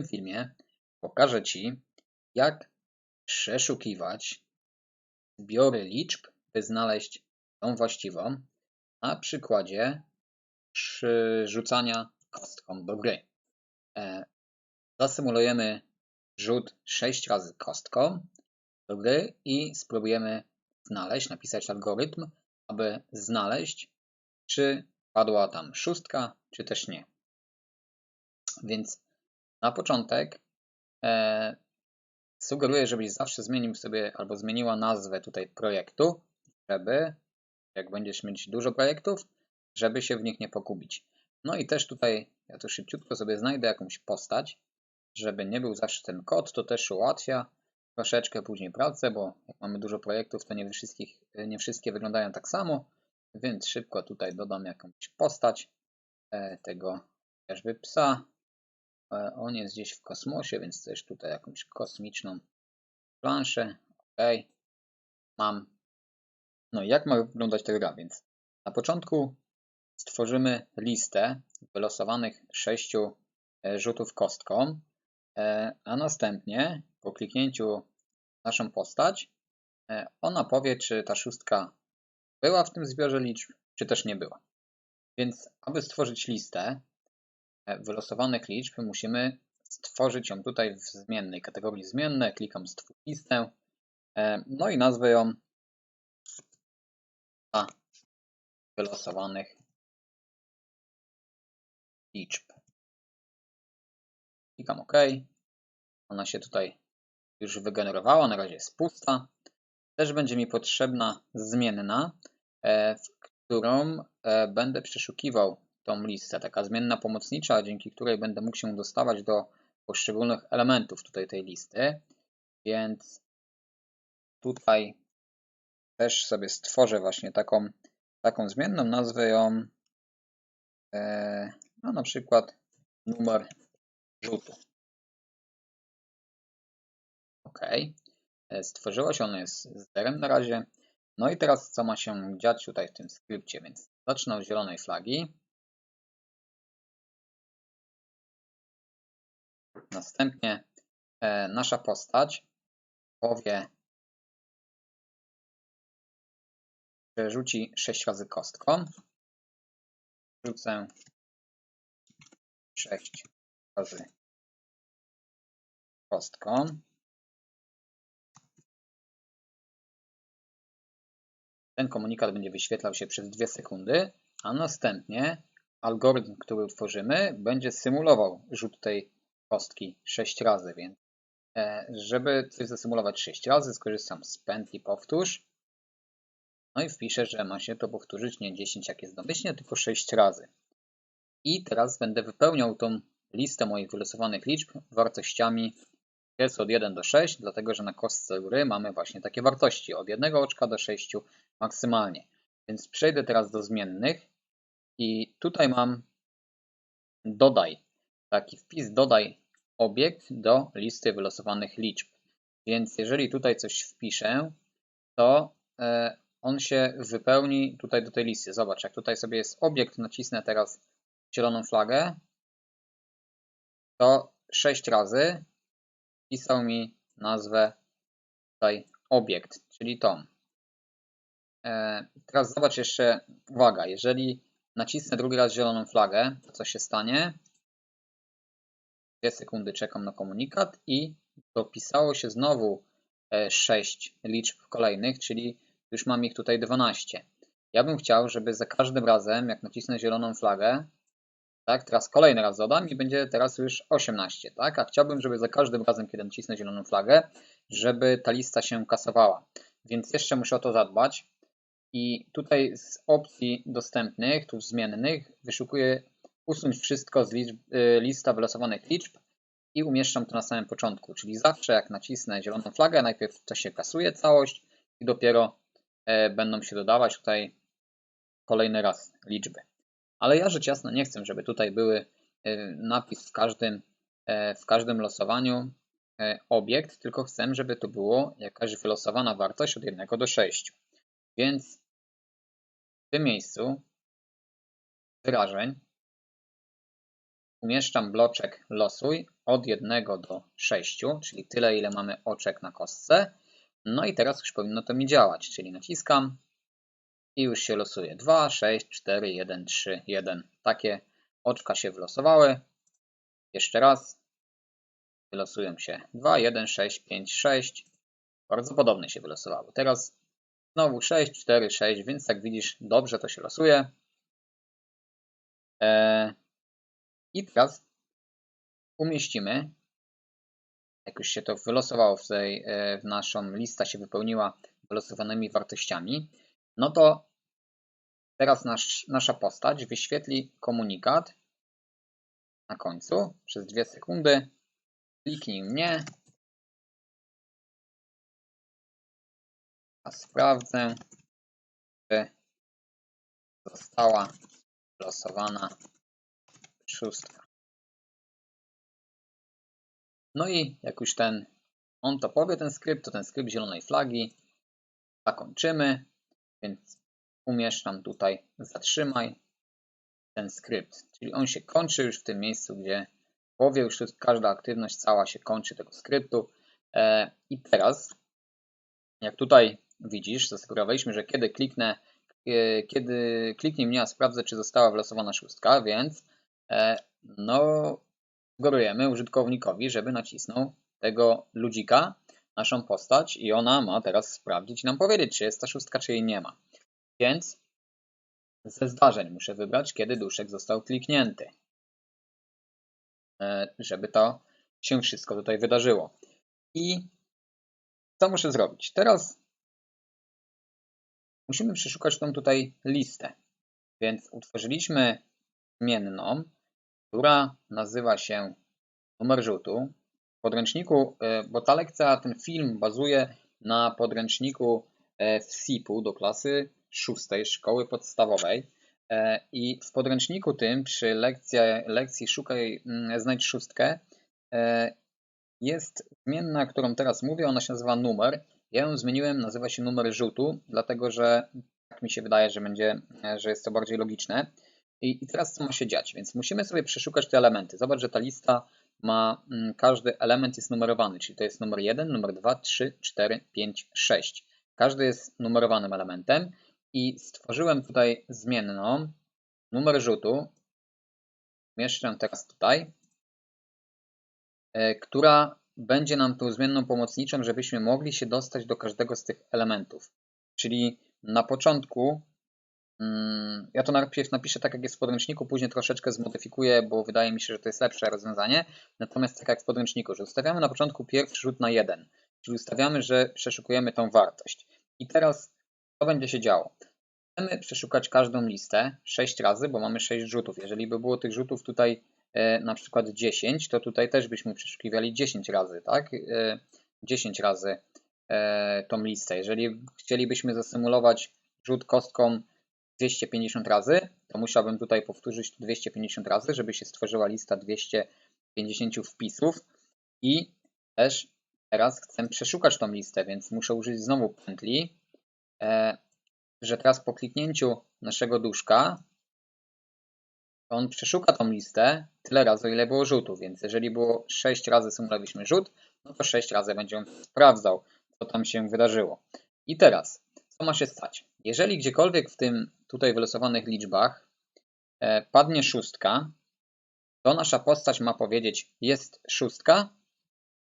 tym filmie pokażę Ci, jak przeszukiwać zbiory liczb, by znaleźć tą właściwą, na przykładzie przyrzucania kostką do gry. E, zasymulujemy rzut 6 razy kostką do gry i spróbujemy znaleźć, napisać algorytm, aby znaleźć, czy padła tam szóstka, czy też nie. Więc na początek e, sugeruję, żebyś zawsze zmienił sobie albo zmieniła nazwę tutaj projektu, żeby jak będziesz mieć dużo projektów, żeby się w nich nie pogubić. No i też tutaj ja tu szybciutko sobie znajdę jakąś postać, żeby nie był zawsze ten kod, to też ułatwia troszeczkę później pracę, bo jak mamy dużo projektów, to nie, wszystkich, nie wszystkie wyglądają tak samo, więc szybko tutaj dodam jakąś postać e, tego chociażby psa. E, on jest gdzieś w kosmosie, więc też tutaj jakąś kosmiczną planszę. OK, mam. No i jak ma wyglądać ta gra? Więc na początku stworzymy listę wylosowanych sześciu e, rzutów kostką, a następnie po kliknięciu naszą postać, ona powie, czy ta szóstka była w tym zbiorze liczb, czy też nie była. Więc aby stworzyć listę e, wylosowanych liczb, musimy stworzyć ją tutaj w zmiennej kategorii zmienne. Klikam stwórz listę. E, no i nazwę ją a wylosowanych liczb. Klikam OK. Ona się tutaj już wygenerowała, na razie jest pusta. Też będzie mi potrzebna zmienna, e, w którą e, będę przeszukiwał tą listę. Taka zmienna pomocnicza, dzięki której będę mógł się dostawać do poszczególnych elementów tutaj tej listy. Więc tutaj też sobie stworzę właśnie taką, taką zmienną, nazwę ją e, no na przykład numer rzutu. OK. E, stworzyła się, ona jest zerem na razie. No i teraz co ma się dziać tutaj w tym skrypcie, więc zacznę od zielonej flagi. Następnie e, nasza postać powie, że rzuci 6 razy kostką. Rzucę 6 razy kostką. Ten komunikat będzie wyświetlał się przez 2 sekundy, a następnie algorytm, który utworzymy, będzie symulował rzut tej kostki 6 razy, więc e, żeby coś zasymulować 6 razy, skorzystam z pętli powtórz. No i wpiszę, że ma się to powtórzyć nie 10 jak jest domyślnie, tylko 6 razy. I teraz będę wypełniał tą listę moich wylosowanych liczb wartościami jest od 1 do 6, dlatego że na kostce góry mamy właśnie takie wartości od 1 oczka do 6 maksymalnie. Więc przejdę teraz do zmiennych i tutaj mam dodaj, taki wpis dodaj obiekt do listy wylosowanych liczb. Więc jeżeli tutaj coś wpiszę, to e, on się wypełni tutaj do tej listy. Zobacz, jak tutaj sobie jest obiekt, nacisnę teraz zieloną flagę, to 6 razy pisał mi nazwę tutaj obiekt, czyli tom. E, teraz zobacz jeszcze, uwaga, jeżeli nacisnę drugi raz zieloną flagę, to co się stanie? Dwie sekundy czekam na komunikat i dopisało się znowu 6 e, liczb kolejnych, czyli już mam ich tutaj 12. Ja bym chciał, żeby za każdym razem, jak nacisnę zieloną flagę, tak? Teraz kolejny raz dodam i będzie teraz już 18, tak? A chciałbym, żeby za każdym razem, kiedy nacisnę zieloną flagę, żeby ta lista się kasowała. Więc jeszcze muszę o to zadbać. I tutaj z opcji dostępnych, tu zmiennych, wyszukuję usunąć wszystko z liczb, y, lista wylosowanych liczb i umieszczam to na samym początku. Czyli zawsze jak nacisnę zieloną flagę, najpierw to się kasuje całość i dopiero e, będą się dodawać tutaj kolejny raz liczby. Ale ja rzecz jasna nie chcę, żeby tutaj były y, napis w każdym, e, w każdym losowaniu e, obiekt, tylko chcę, żeby to było jakaś wylosowana wartość od 1 do 6. Więc w tym miejscu wyrażeń umieszczam bloczek losuj od 1 do 6, czyli tyle, ile mamy oczek na kostce. No i teraz już powinno to mi działać, czyli naciskam i już się losuje. 2, 6, 4, 1, 3, 1. Takie oczka się wylosowały. Jeszcze raz. Wylosują się 2, 1, 6, 5, 6. Bardzo podobne się wylosowały. Teraz znowu 6, 4, 6, więc jak widzisz, dobrze to się losuje. Eee, I teraz umieścimy, jak już się to wylosowało w, tej, e, w naszą lista się wypełniła wylosowanymi wartościami, no to teraz nasz, nasza postać wyświetli komunikat na końcu przez dwie sekundy. Kliknij mnie. A sprawdzę, czy została losowana szóstka. No i jak już ten on to powie, ten skrypt, to ten skrypt zielonej flagi. Zakończymy, więc umieszczam tutaj zatrzymaj ten skrypt, czyli on się kończy już w tym miejscu, gdzie powie już każda aktywność cała się kończy tego skryptu. E, i teraz jak tutaj widzisz, zasugerowaliśmy, że kiedy kliknę e, kiedy kliknij mnie, a sprawdzę, czy została wylosowana szóstka, więc no, sugerujemy użytkownikowi, żeby nacisnął tego ludzika, naszą postać i ona ma teraz sprawdzić i nam powiedzieć, czy jest ta szóstka, czy jej nie ma. Więc ze zdarzeń muszę wybrać, kiedy duszek został kliknięty, e, żeby to się wszystko tutaj wydarzyło. I co muszę zrobić? Teraz musimy przeszukać tą tutaj listę. Więc utworzyliśmy zmienną, która nazywa się numer rzutu. W podręczniku, e, bo ta lekcja, ten film bazuje na podręczniku e, w SIP-u do klasy szóstej szkoły podstawowej. E, I w podręczniku tym przy lekcji, lekcji Szukaj, mm, znajdź szóstkę jest zmienna, którą teraz mówię, ona się nazywa numer. Ja ją zmieniłem, nazywa się numer rzutu, dlatego że tak mi się wydaje, że będzie, że jest to bardziej logiczne. I, I teraz co ma się dziać? Więc musimy sobie przeszukać te elementy. Zobacz, że ta lista ma, mm, każdy element jest numerowany, czyli to jest numer 1, numer 2, 3, 4, 5, 6. Każdy jest numerowanym elementem i stworzyłem tutaj zmienną numer rzutu. Mieszczę teraz tutaj, e, która będzie nam tą zmienną pomocniczą, żebyśmy mogli się dostać do każdego z tych elementów. Czyli na początku ja to najpierw napiszę tak, jak jest w podręczniku, później troszeczkę zmodyfikuję, bo wydaje mi się, że to jest lepsze rozwiązanie. Natomiast tak jak w podręczniku, że ustawiamy na początku pierwszy rzut na 1, czyli ustawiamy, że przeszukujemy tą wartość. I teraz co będzie się działo? Chcemy przeszukać każdą listę 6 razy, bo mamy 6 rzutów. Jeżeli by było tych rzutów tutaj e, na przykład 10, to tutaj też byśmy przeszukiwali 10 razy, tak? E, 10 razy e, tą listę. Jeżeli chcielibyśmy zasymulować rzut kostką 250 razy, to musiałbym tutaj powtórzyć 250 razy, żeby się stworzyła lista 250 wpisów i też teraz chcę przeszukać tą listę, więc muszę użyć znowu pętli, e, że teraz po kliknięciu naszego duszka on przeszuka tą listę tyle razy, ile było rzutów, więc jeżeli było 6 razy symulowaliśmy rzut, no to 6 razy będzie on sprawdzał, co tam się wydarzyło. I teraz, co ma się stać? Jeżeli gdziekolwiek w tym tutaj wylosowanych liczbach e, padnie szóstka, to nasza postać ma powiedzieć jest szóstka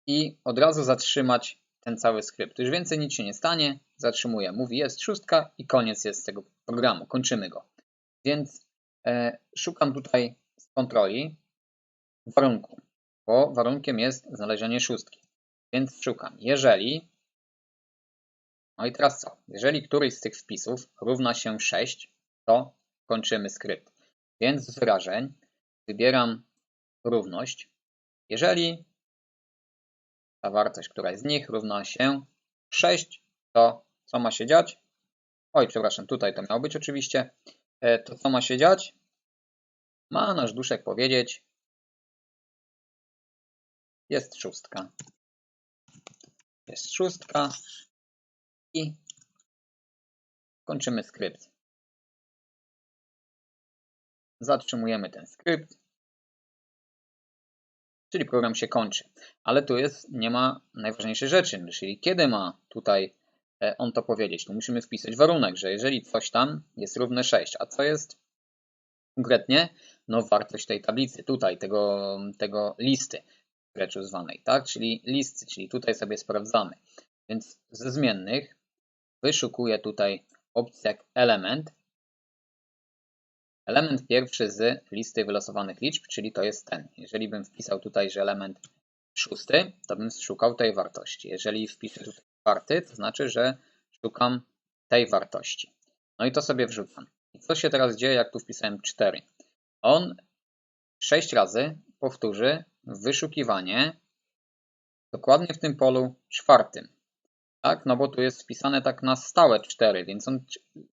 i od razu zatrzymać ten cały skrypt. Już więcej nic się nie stanie, zatrzymuje, mówi jest szóstka i koniec jest tego programu, kończymy go. Więc e, szukam tutaj z kontroli warunku, bo warunkiem jest znalezienie szóstki. Więc szukam, jeżeli no i teraz co? Jeżeli któryś z tych wpisów równa się 6, to kończymy skrypt. Więc z wyrażeń wybieram równość. Jeżeli ta wartość, która jest z nich, równa się 6, to co ma się dziać? Oj, przepraszam, tutaj to miało być oczywiście. E, to co ma się dziać? Ma nasz duszek powiedzieć, jest szóstka. Jest szóstka, i kończymy skrypt. Zatrzymujemy ten skrypt czyli program się kończy. Ale tu jest, nie ma najważniejszej rzeczy, czyli kiedy ma tutaj e, on to powiedzieć. Tu musimy wpisać warunek, że jeżeli coś tam jest równe 6, a co jest konkretnie? No wartość tej tablicy, tutaj tego, tego listy rzeczy zwanej, tak? Czyli listy, czyli tutaj sobie sprawdzamy. Więc ze zmiennych wyszukuję tutaj opcję jak element. Element pierwszy z listy wylosowanych liczb, czyli to jest ten. Jeżeli bym wpisał tutaj, że element szósty, to bym szukał tej wartości. Jeżeli wpiszę tutaj czwarty, to znaczy, że szukam tej wartości. No i to sobie wrzucam. I co się teraz dzieje, jak tu wpisałem 4? On 6 razy powtórzy wyszukiwanie dokładnie w tym polu czwartym. Tak? No bo tu jest wpisane tak na stałe 4, więc on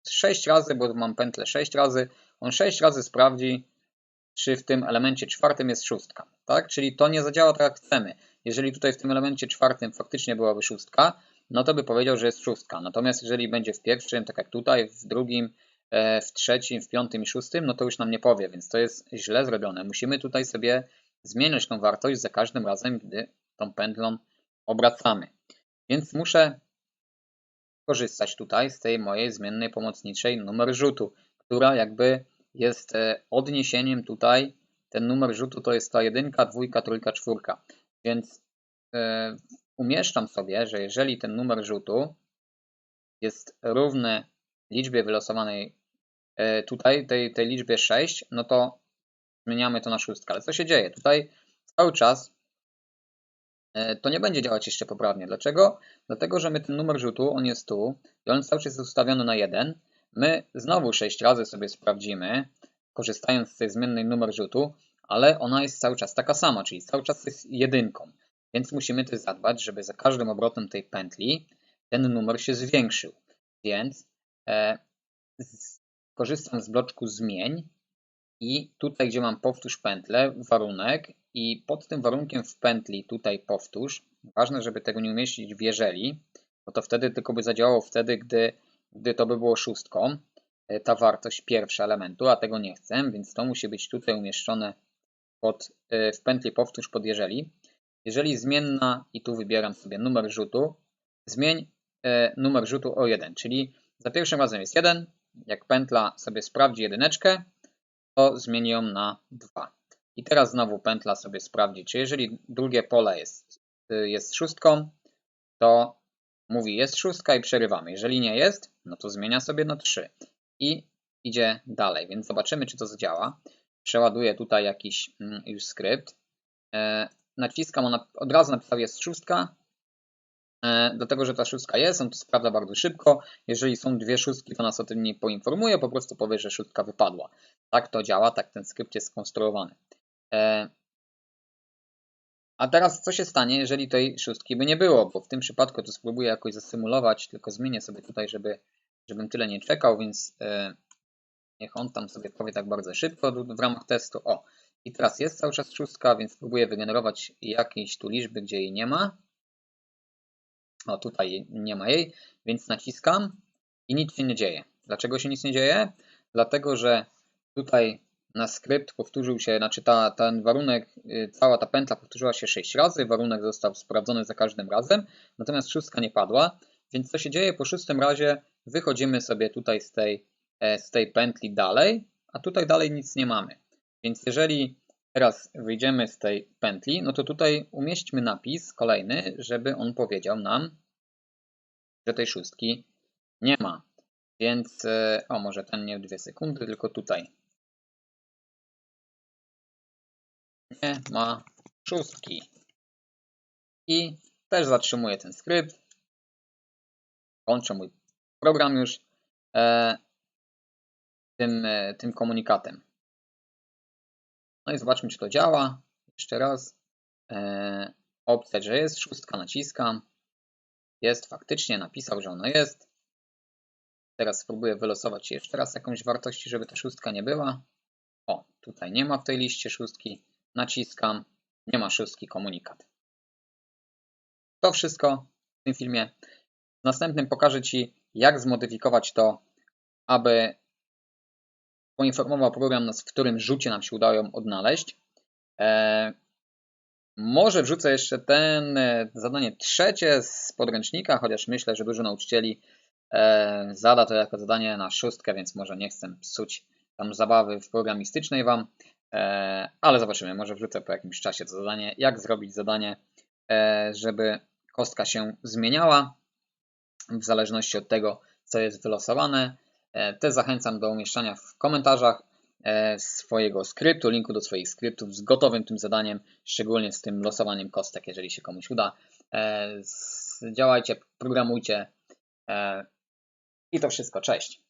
6 razy, bo mam pętlę 6 razy, on 6 razy sprawdzi, czy w tym elemencie czwartym jest szóstka. Tak? Czyli to nie zadziała tak jak chcemy. Jeżeli tutaj w tym elemencie czwartym faktycznie byłaby szóstka, no to by powiedział, że jest szóstka. Natomiast jeżeli będzie w pierwszym, tak jak tutaj, w drugim, e, w trzecim, w piątym i szóstym, no to już nam nie powie, więc to jest źle zrobione. Musimy tutaj sobie zmieniać tą wartość za każdym razem, gdy tą pętlą obracamy. Więc muszę korzystać tutaj z tej mojej zmiennej pomocniczej numer rzutu, która jakby jest e, odniesieniem tutaj, ten numer rzutu to jest ta jedynka, dwójka, trójka, czwórka. Więc e, umieszczam sobie, że jeżeli ten numer rzutu jest równy liczbie wylosowanej e, tutaj, tej, tej liczbie 6, no to zmieniamy to na szóstkę. Ale co się dzieje? Tutaj cały czas to nie będzie działać jeszcze poprawnie. Dlaczego? Dlatego, że my ten numer rzutu, on jest tu i on cały czas jest ustawiony na 1. My znowu 6 razy sobie sprawdzimy, korzystając z tej zmiennej numer rzutu, ale ona jest cały czas taka sama, czyli cały czas jest jedynką. Więc musimy też zadbać, żeby za każdym obrotem tej pętli ten numer się zwiększył. Więc e, z, korzystam z bloczku zmień i tutaj, gdzie mam powtórz pętlę, warunek i pod tym warunkiem w pętli tutaj powtórz. Ważne, żeby tego nie umieścić w jeżeli, bo to wtedy tylko by zadziałało wtedy, gdy, gdy to by było szóstką, e, ta wartość pierwsza elementu, a tego nie chcę, więc to musi być tutaj umieszczone pod, e, w pętli powtórz pod jeżeli. Jeżeli zmienna, i tu wybieram sobie numer rzutu, zmień e, numer rzutu o 1, czyli za pierwszym razem jest 1, jak pętla sobie sprawdzi jedyneczkę, to zmieni ją na 2. I teraz znowu pętla sobie sprawdzi, czy jeżeli drugie pole jest, y, jest szóstką, to mówi jest szóstka i przerywamy. Jeżeli nie jest, no to zmienia sobie na 3 i idzie dalej, więc zobaczymy, czy to zadziała. Przeładuję tutaj jakiś mm, już skrypt. E, naciskam, ona od razu napisał jest szóstka, E, do tego, że ta szóstka jest, on to sprawdza bardzo szybko. Jeżeli są dwie szóstki, to nas o tym nie poinformuje, po prostu powie, że szóstka wypadła. Tak to działa, tak ten skrypt jest skonstruowany. E, a teraz co się stanie, jeżeli tej szóstki by nie było? Bo w tym przypadku to spróbuję jakoś zasymulować, tylko zmienię sobie tutaj, żeby, żebym tyle nie czekał, więc e, niech on tam sobie powie tak bardzo szybko w ramach testu. O, i teraz jest cały czas szóstka, więc spróbuję wygenerować jakieś tu liczby, gdzie jej nie ma. O, tutaj nie ma jej, więc naciskam i nic się nie dzieje. Dlaczego się nic nie dzieje? Dlatego, że tutaj na skrypt powtórzył się, znaczy ta, ten warunek, y, cała ta pętla powtórzyła się 6 razy, warunek został sprawdzony za każdym razem, natomiast szóstka nie padła, więc co się dzieje po szóstym razie? Wychodzimy sobie tutaj z tej, e, z tej pętli dalej, a tutaj dalej nic nie mamy. Więc jeżeli Teraz wyjdziemy z tej pętli, no to tutaj umieśćmy napis kolejny, żeby on powiedział nam, że tej szóstki nie ma. Więc, e, o może ten nie w dwie sekundy, tylko tutaj. Nie ma szóstki. I też zatrzymuję ten skrypt. Kończę mój program już e, tym, e, tym komunikatem. No i zobaczmy, czy to działa. Jeszcze raz. E, opcja, że jest szóstka, naciskam. Jest, faktycznie napisał, że ona jest. Teraz spróbuję wylosować jeszcze raz jakąś wartość, żeby ta szóstka nie była. O, tutaj nie ma w tej liście szóstki. Naciskam. Nie ma szóstki, komunikat. To wszystko w tym filmie. W następnym pokażę Ci, jak zmodyfikować to, aby poinformował program nas, w którym rzucie nam się udało ją odnaleźć. E, Może wrzucę jeszcze ten e, zadanie trzecie z podręcznika, chociaż myślę, że dużo nauczycieli e, zada to jako zadanie na szóstkę, więc może nie chcę psuć tam zabawy w programistycznej Wam, e, ale zobaczymy, może wrzucę po jakimś czasie to zadanie, jak zrobić zadanie, e, żeby kostka się zmieniała w zależności od tego, co jest wylosowane. E, Też zachęcam do umieszczania w komentarzach e, swojego skryptu, linku do swoich skryptów z gotowym tym zadaniem, szczególnie z tym losowaniem kostek, jeżeli się komuś uda. E, Działajcie, programujcie i to wszystko. Cześć.